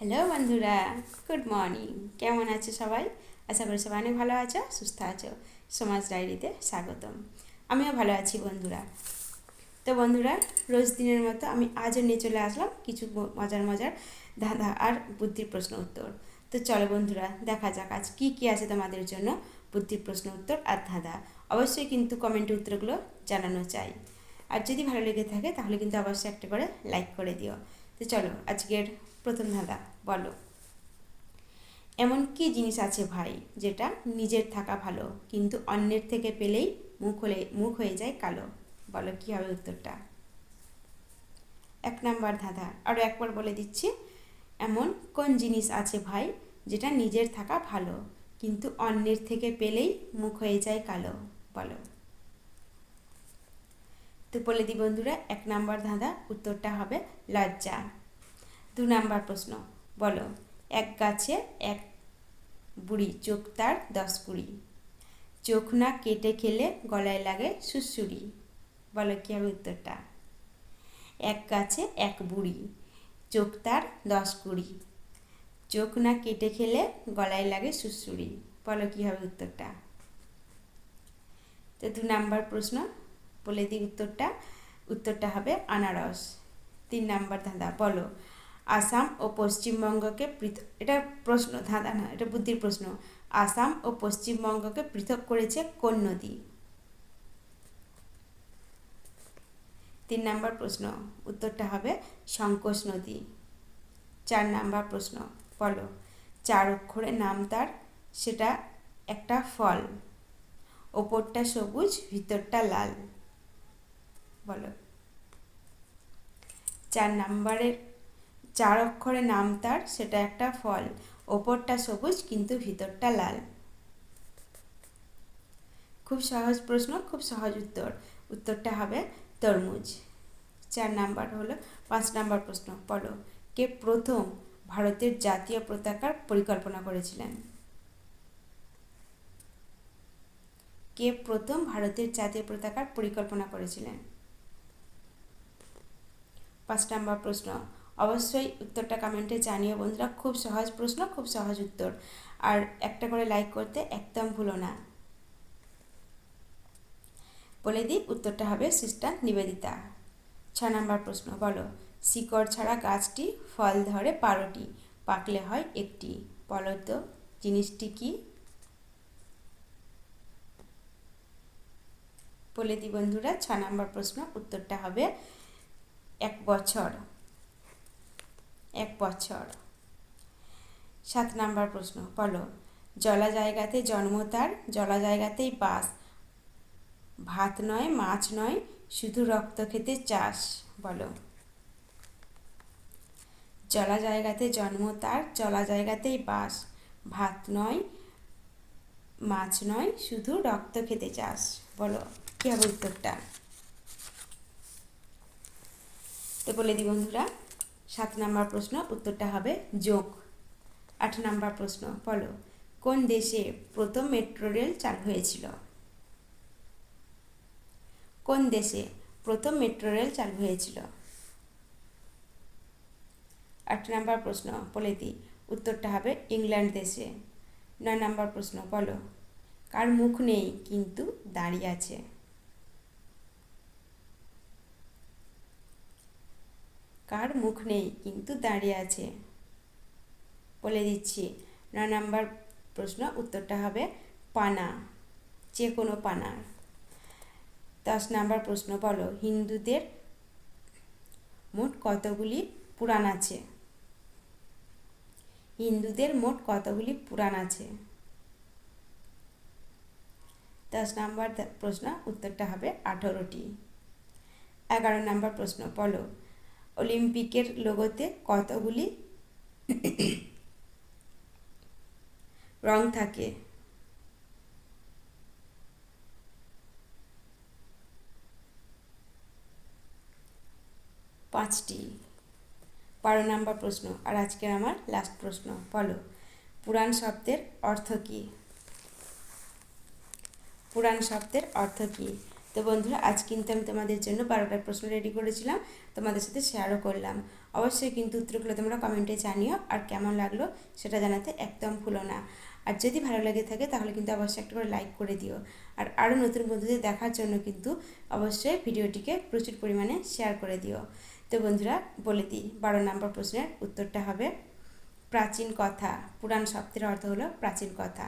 Hello বন্ধুরা। Good morning কেমন আছো সবাই? আশা করি সবাই অনেক ভালো আছো, সুস্থ আছো। সমাজ ডায়েরিতে স্বাগতম। আমিও ভালো আছি, বন্ধুরা। তো বন্ধুরা, রোজ দিনের মতো আমি আজও নিয়ে চলে আসলাম কিছু মজার মজার ধাঁধা আর বুদ্ধির প্রশ্ন উত্তর। তো চলো বন্ধুরা, দেখা যাক আজ কী কী আছে তোমাদের জন্য বুদ্ধির প্রশ্ন উত্তর আর ধাঁধা। অবশ্যই কিন্তু কমেন্টে উত্তরগুলো জানানো চাই। আর যদি ভালো লেগে থাকে, তাহলে কিন্তু অবশ্যই একটা করে লাইক করে দিও। তো চলো, আজকের প্রথম ধাঁধা বলো। এমন কি জিনিস আছে ভাই, যেটা নিজের থাকা ভালো, কিন্তু অন্যের থেকে পেলেই মুখ হলে, মুখ হয়ে যায় কালো। বলো, কী হবে উত্তরটা? এক নাম্বার ধাঁধা আরও একবার বলে দিচ্ছি। এমন কোন জিনিস আছে ভাই, যেটা নিজের থাকা ভালো, কিন্তু অন্যের থেকে পেলেই মুখ হয়ে যায় কালো? বলো। তো বলে দিই বন্ধুরা, এক নাম্বার ধাঁধা, উত্তরটা হবে লজ্জা। দু নাম্বার প্রশ্ন, বলো, এক গাছে এক বুড়ি, চোখ তার দশ কুড়ি। চোখ না কেটে খেলে গলায় লাগে সুসুরি বলো কি হবে উত্তরটা? এক গাছে এক বুড়ি, চোখ তার দশ কুড়ি। চোখ না কেটে খেলে গলায় লাগে সুসুরি বলো কি হবে উত্তরটা? তো দু নাম্বার প্রশ্ন, বলে দিই উত্তরটা। উত্তরটা হবে আনারস। তিন নাম্বার ধাঁধা, বলো আসাম ও পশ্চিমবঙ্গকে পৃথক এটা প্রশ্ন ধাঁধা না এটা বুদ্ধির প্রশ্ন। আসাম ও পশ্চিমবঙ্গকে পৃথক করেছে কোন নদী? তিন নাম্বার প্রশ্ন, উত্তরটা হবে সংকোচ নদী। চার নাম্বার প্রশ্ন, বলো, চার অক্ষরে নাম তার, সেটা একটা ফল। ওপরটা সবুজ, ভিতরটা লাল। বলো। চার নাম্বারের চার অক্ষরে নাম তার, সেটা একটা ফল। ওপরটা সবুজ, কিন্তু ভিতরটা লাল। খুব সহজ প্রশ্ন, খুব সহজ উত্তর। উত্তরটা হবে তরমুজ। চার নাম্বার হলো, পাঁচ নাম্বার প্রশ্ন, পড়ো। কে প্রথম ভারতের জাতীয় পতাকার পরিকল্পনা করেছিলেন? কে প্রথম ভারতের জাতীয় পতাকার পরিকল্পনা করেছিলেন? পাঁচ নাম্বার প্রশ্ন অবশ্যই উত্তরটা কমেন্টে জানিও বন্ধুরা। খুব সহজ প্রশ্ন, খুব সহজ উত্তর। আর একটা করে লাইক করতে একদম ভুলো না। বলে দিই, উত্তরটা হবে সিস্টার নিবেদিতা। ছ নাম্বার প্রশ্ন, বলো, শিকড় ছাড়া গাছটি ফল ধরে বারোটি পাকলে হয় একটি। বলো তো, জিনিসটি কি? বলে দিই বন্ধুরা, ছ নাম্বার প্রশ্ন, উত্তরটা হবে এক বছর। এক বছর। সাত নাম্বার প্রশ্ন, বলো জলা জায়গাতে জন্ম তার জলা জায়গাতেই বাস। ভাত নয়, মাছ নয়, শুধু রক্ত খেতে চাষ, বলো। জলা জায়গাতে জন্ম তার জলা জায়গাতেই বাস। ভাত নয়, মাছ নয়, শুধু রক্ত খেতে চাষ, বলো। কী হবে উত্তরটা? তো বলে দিই বন্ধুরা। সাত নাম্বার প্রশ্ন, উত্তরটা হবে যোগ। আট নাম্বার প্রশ্ন, বলো, কোন দেশে প্রথম মেট্রো রেল চালু হয়েছিল? কোন দেশে প্রথম মেট্রো রেল চালু হয়েছিল? আট নাম্বার প্রশ্ন, বলে দিই, উত্তরটা হবে ইংল্যান্ড দেশে। নয় নাম্বার প্রশ্ন, বলো, কার মুখ নেই, কিন্তু দাঁড়িয়ে আছে? কার মুখ নেই, কিন্তু দাঁড়িয়ে আছে। বলে দিচ্ছি নয় নাম্বার প্রশ্ন উত্তরটা হবে পানা যে কোনো পানা। দশ নাম্বার প্রশ্ন বলো, হিন্দুদের মোট কতগুলি পুরাণ আছে? হিন্দুদের মোট কতগুলি পুরাণ আছে? দশ নাম্বার প্রশ্ন উত্তরটা হবে আঠেরোটি। এগারো নাম্বার প্রশ্ন বলো অলিম্পিকের লোগোতে কতগুলি রং থাকে? পাঁচটি। বারো নাম্বার প্রশ্ন। আর আজকের আমার লাস্ট প্রশ্ন। বলো, পুরাণ শব্দের অর্থ কী? পুরাণ শব্দের অর্থ কী? তো বন্ধুরা, আজ কিন্তু আমি তোমাদের জন্য বারোটা প্রশ্ন রেডি করেছিলাম। তোমাদের সাথে শেয়ারও করলাম। অবশ্যই কিন্তু উত্তরগুলো তোমরা কমেন্টে জানিও আর কেমন লাগল সেটা জানাতে একদম ভুলো না। আর যদি ভালো লেগে থাকে তাহলে কিন্তু অবশ্যই একটা করে লাইক করে দিও। আর আরও নতুন বন্ধুদের দেখার জন্য কিন্তু অবশ্যই ভিডিওটিকে প্রচুর পরিমাণে শেয়ার করে দিও। তো বন্ধুরা, বলে দিই, বারো নম্বর প্রশ্নের উত্তরটা হবে, প্রাচীন কথা। পুরাণ শব্দের অর্থ হলো প্রাচীন কথা।